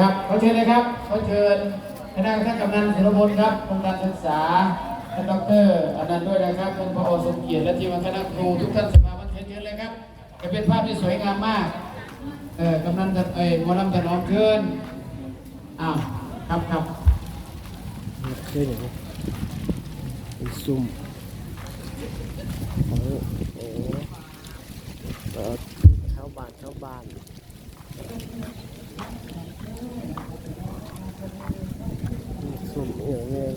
ครับขอเชิญเลยครับขอเชิญคณะท่านกำนันศิลปนครับองค์การศึกษาท่านดรอนันต์ด้วยนะครับท่านผอสมเกียรติและทีมงานคณะครูทุกท่านสภาวันเชิญเชิญเลยครับจะเป็นภาพที่สวยงามมากเออกำนันจะเอ้ยมอลำถนอมเชิญอ้าวครับครับคืออย่างนี้เป็นซุ่มโอ้โหเออเข้าบ้านเข้าบ้าน มีซุ่มเอ๋ยเงี้ย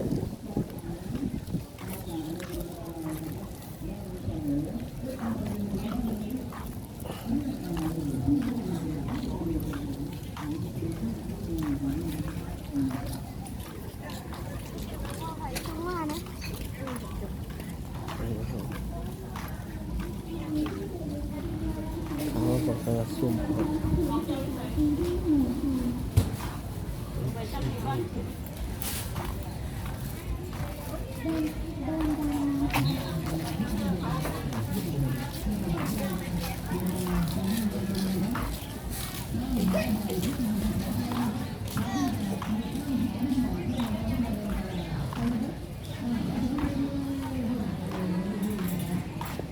ว่านะ เขาบอกว่าซุ่มครับ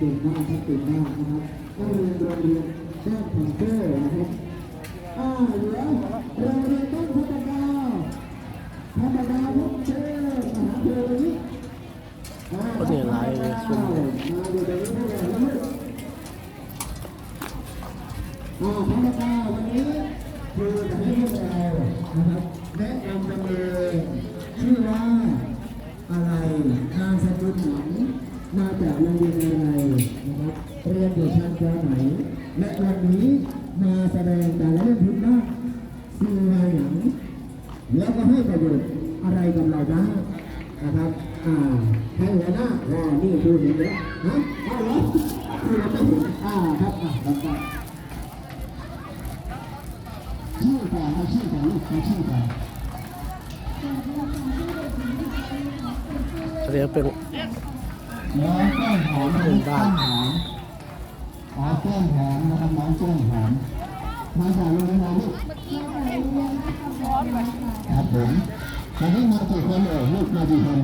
ตื่นมากครับตื่นมานะครับนักเรียนโรงเรียนบ้านของเก้นะครับอ่าเหลือโรงเรียนต้นพัฒนาพัฒนาพุทธเชษมหาเทวีอ่าก็เนี่ยหลายเลยซุ่มมาเดี๋ยวนี้ได้เลยอ่าพัฒนาวันนี้คือจะให้พวกเรานะครับแนะนำกันเลยชื่อว่าอะไรนามสกุลไหนมาจากโรงเรียนอะไรนะครับเรียนอยู่ชั้นปไหน และวันนี้ มาแสดงแต่ละเรื่องพื้นบ้านสื่ออะไรหนังแล้วก็ให้ประโยชน์อะไรกับเราบ้างนะครับอ่าให้หัวหน้าอ๋อนี่คือเห็นแล้วฮะอ้าเหรอคือเราไม่เห็นอ่าครับอ่าครับครับชื่อก่อนเอาชื่อก่อนลูกเอาชื่อก่อนเรียกเป็นน้องแก้มหอมเป็นบ้านหอมอ๋อแก้มหอมนะครับน้องแก้มหอม มาจากโรงเรียนอะไรลูกครับผมวันนี้มากี่คนเอ่ยลูกมากี่คน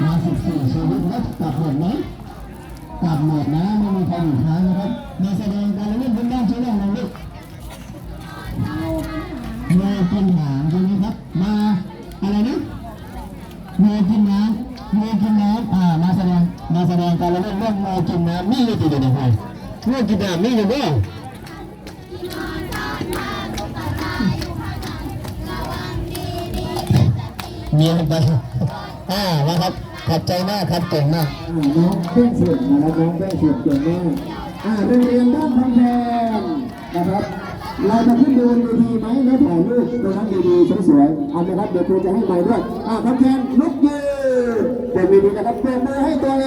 มาสิบสี่ชีวิตแล้วกลับหมดไหมกลับหมดนะไม่มีใครอยู่ค้างนะครับมาแสดงการเล่นพื้นบ้านชื่อเรื่องอะไรลูกโมกินหางใช่ไหมครับ มาอะไรนะโมกินน้ำโมกินน้ำอ่ามาแสดงมาแสดงการเล่นเรื่องโมกินน้ำมีอยู่ที่เดียวกันโมกินน้ำมีอยู่บ้าง มีลงไปอ่านะครับขอบใจมากครับเก่งมากน้องเพื่อนเสียงนะครับน้องเพื่อนเสียงเก่งมากอ่าโรงเรียนบ้านพังแพงนะครับเราจะขึ้นดูดีไหมแล้วถ่ายรูปตรงนั้นดีๆสวยๆเอาไหมครับเดี๋ยวครูจะให้ไปด้วยอ่าพังแพงลุกยืนเดี๋ยวดีๆนะครับเปิดมือให้ตัวเอ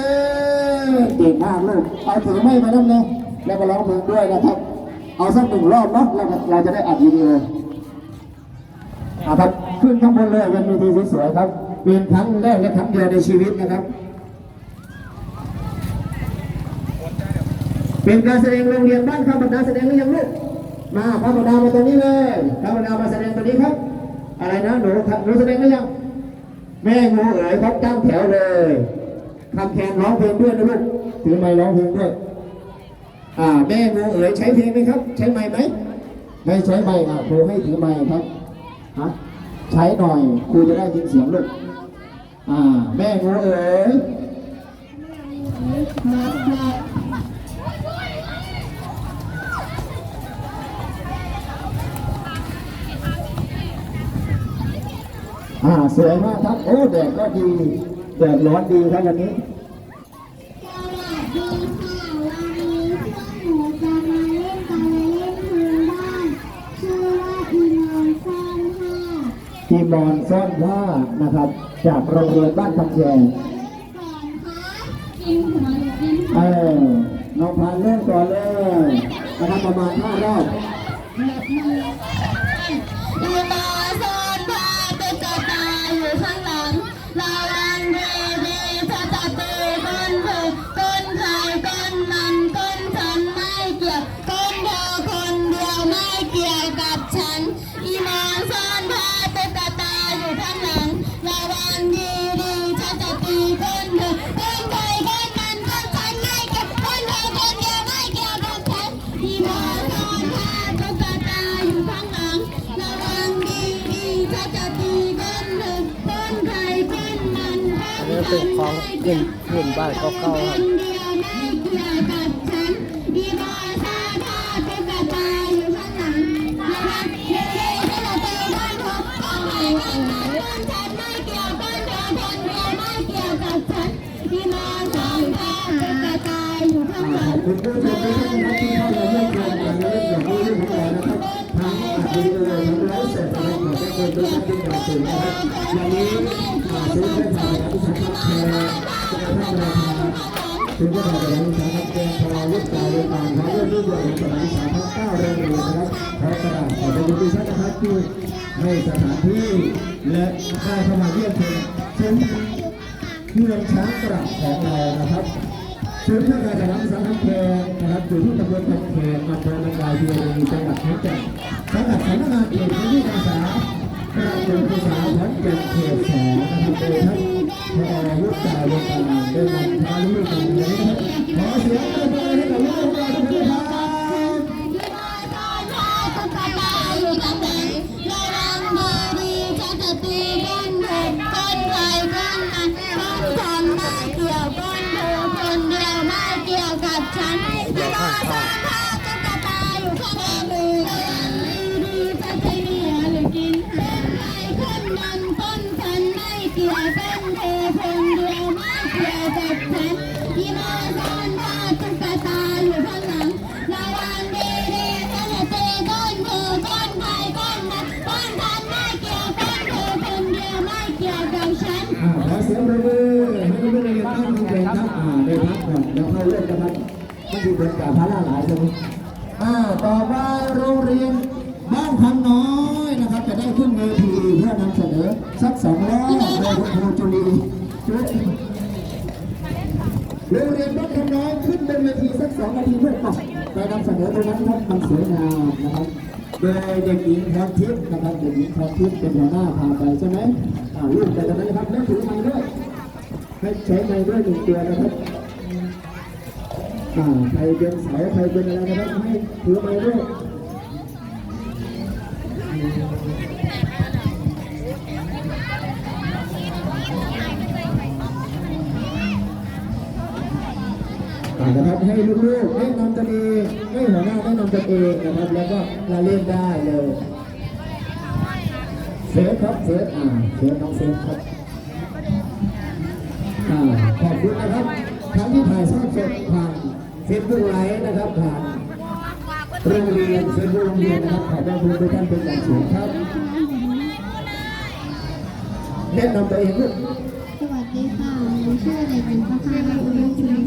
งเก่งมากลูกเอาถือไม้มาแล้วนะแล้วก็ร้องเพลงด้วยนะครับ เอาสักหนึ่งรอบเนาะแล้วก็เราจะได้อัดวิดีโออ่าครับ ขึ้นข้างบนเลยเป็นวิธีสวยๆครับเป็นครั้งแรกและครั้งเดียวในชีวิตนะครับ เป็นการแสดงโรงเรียนบ้านข้าวบรรดาแสดงหรือยังลูกมาข้าวบรรดามาตรงนี้เลยข้าวบรรดามาแสดงตรงนี้ครับ อะไรนะหนูหนูแสดงหรือยังแม่งูเอ๋ยครับตั้งแถวเลยคำแคนร้องเพลงด้วยนะลูกถือไม้ร้องเพลงด้วยอ่าแม่งูเอ๋ยใช้เพลงไหมครับ ใช้ไม้ไหมไม่ใช้ไม้อะครูให้ถือไม้ครับฮะ ใช้หน่อยครูจะได้ยินเสียงลูกอ่า แม่งูเอ๋ยอ่าสวยมากครับ โอ้แดดก็ดีแดดร้อนดีครับวันนี้ สวัสดีค่ะวันนี้พวกหนูจะมาเล่นการละเล่นพื้นบ้านชื่อว่าอีนอนซ่อนผ้า ทีมบอลซ่อนผ้านะครับ จากโรงเรียนบ้านคำแยงก่อนคะกินหัวหรือกินเออน้องพานเริ่มก่อนเลยนะครับประมาณห้ารอบ มันเป็นของพื้นพื้นบ้านเก่าๆครับคนเดียวไม่เกี่ยวกับฉันอีโมซาทาตุ๊กตาอยู่ข้างหลังนะคะเย้ๆให้เราเจอบ้านพบกันใหม่กันนะเรื่องฉันไม่เกี่ยวกันเธอคนเดียวไม่เกี่ยวกับฉันอีโมซาทาตุ๊กตาอยู่ข้างหลังคุณผู้ชมทุกท่านนะครับที่เข้ามาเยี่ยมชมการเล่นอย่างเรื่องของเรานะครับทั้งอัดวิดีโอทั้งไลฟ์สด นะครับขอให้คนทุกท่านที่มาถึงนะครับวันนี้มาซื้อเพื่อทำการที่สังกัดแชร์จะทำราคาถึงจะทำการที่สังกัดแชร์พอลูกตาลูกตาเขาเรื่องนี้อย่างสมัยสามพันเก้าเรื่องนี้นะครับขอกระดาษขอเป็นทุกท่านนะครับที่ให้สถานที่และได้เข้ามาเยี่ยมชมชมเมืองช้างกระของเรานะครับศูนย์ราชการสังฆเพลนะครับอยู่ที่ตำบลตะแคงอำเภอลำดาวีจังหวัดขอนแก่นสังกัดสำนักงานเขตพื้นที่การศึกษา ประจำภาษาขอนแก่นเขตสองนะครับโดยท่านพอวุฒิจาลงการได้นำพาลูกๆกันนะครับขอเสียงปรบมือให้กับลูกๆเราทุกท่านาอยู่ข้างหลังระวังดีๆฉันจะตีก้นเธอก้นใครก้นมันก้นฉันไม่เกี่ยวก้นเธอคนเดียวไม่เกี่ยวกับฉันอ่าขอเสียงปรบมือให้ลูกๆเรียนตั้งใจครับอ่าได้พักก่อนแล้วเข้าเรื่องนะครับมันคือเป็นกาพาล่าหลายใช่ไหมอ่าต่อไปโรงเรียน บ้านพันน้อยนะครับ จะได้ขึ้นเวทีเพื่อนำเสนอสักสองรอบโดยคุณครูจุลีจุลีโรงเรียนบ้านพันน้อยขึ้นบนเวทีสักสองนาทีเพื่อปรับไปนำเสนอตรงนั้นครับมันสวยงามนะครับโดยเด็กหญิงพรทิพย์นะครับเด็กหญิงพรทิพย์เป็นหัวหน้าพาไปใช่ไหมอ่าลูกไปตรงนั้นนะครับแล้วถือไม้ด้วยให้ใช้ไม้ด้วยหนึ่งตัวนะครับอ่าใครเป็นสายใครเป็นอะไรนะครับให้ถือไม้ด้วย นะครับให้ลูกๆให้นำตัวเองให้หัวหน้าได้นำตัวเองนะครับ แล้วก็มาเล่นได้เลยเซฟครับเซฟอ่าเซฟน้องเซฟครับอ่าขอบคุณนะครับทั้งที่ถ่ายทอดสดผ่านเฟซบุ๊กไลฟ์นะครับผ่านโรงเรียนเฟซบุ๊กโรงเรียนนะครับขอบคุณทุกท่านเป็นอย่างสูงครับแนะนำตัวเองลูกสวัสดีค่ะหนูชื่อเด็กหญิงพัฒนาอุดมชุม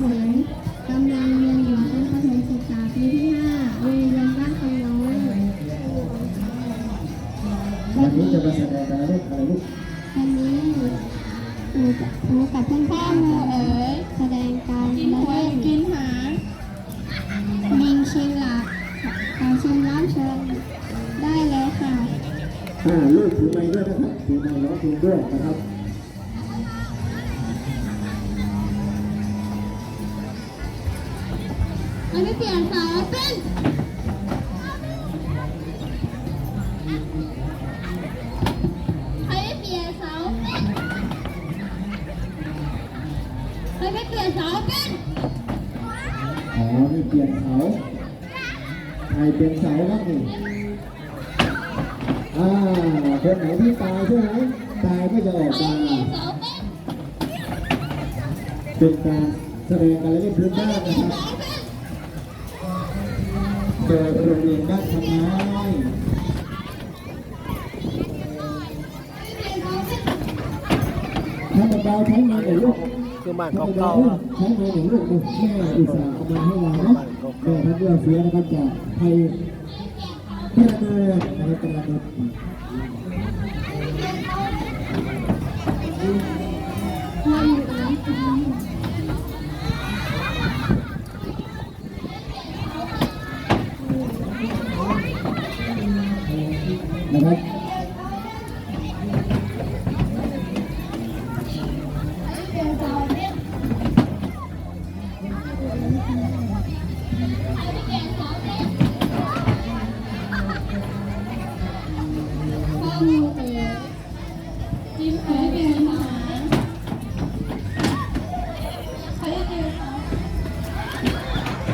ที่ห้าโรงเรียนบ้านคำน้อยวันนี้จะมาแสดงอะไรลูกอะไรลูกวันนี้หนูหนูกับหนูกับเพื่อนๆหนูเอ๋ยแสดงการละเล่นกินหายิงชิงหลักขอเชิญรับเชิญได้เลยค่ะอ่าลูกถือไม้ด้วยนะครับถือไม้ร้องเพลงด้วยนะครับ อันนี้เปลี่ยนเสาเป็นใครไม่เปลี่ยนเสาเป็นใครไม่เปลี่ยนเสาเป็นอ๋อนี่เปลี่ยนเสาใครเป็นเสาครับนี่อ่าคนไหนที่ตายใช่ไหมตายก็จะออกใครมาเปลี่ยนเสาเป็นเป็นการแสดงการเล่นพื้นบ้านนะครับ โดยโรงเรียนบ้านคำน้อยทำเบาๆใช้ไม้หน่อยลูกคือบ้านทำเก่าเบาๆครับๆใช้ไม้หน่อยลูกดูแม่อุตส่าห์เอามาให้เรานะแม่ท่านเลือกเสียนะครับจากไทยเพื่อนเดินนะครับกำลังครับนะครับ 现在。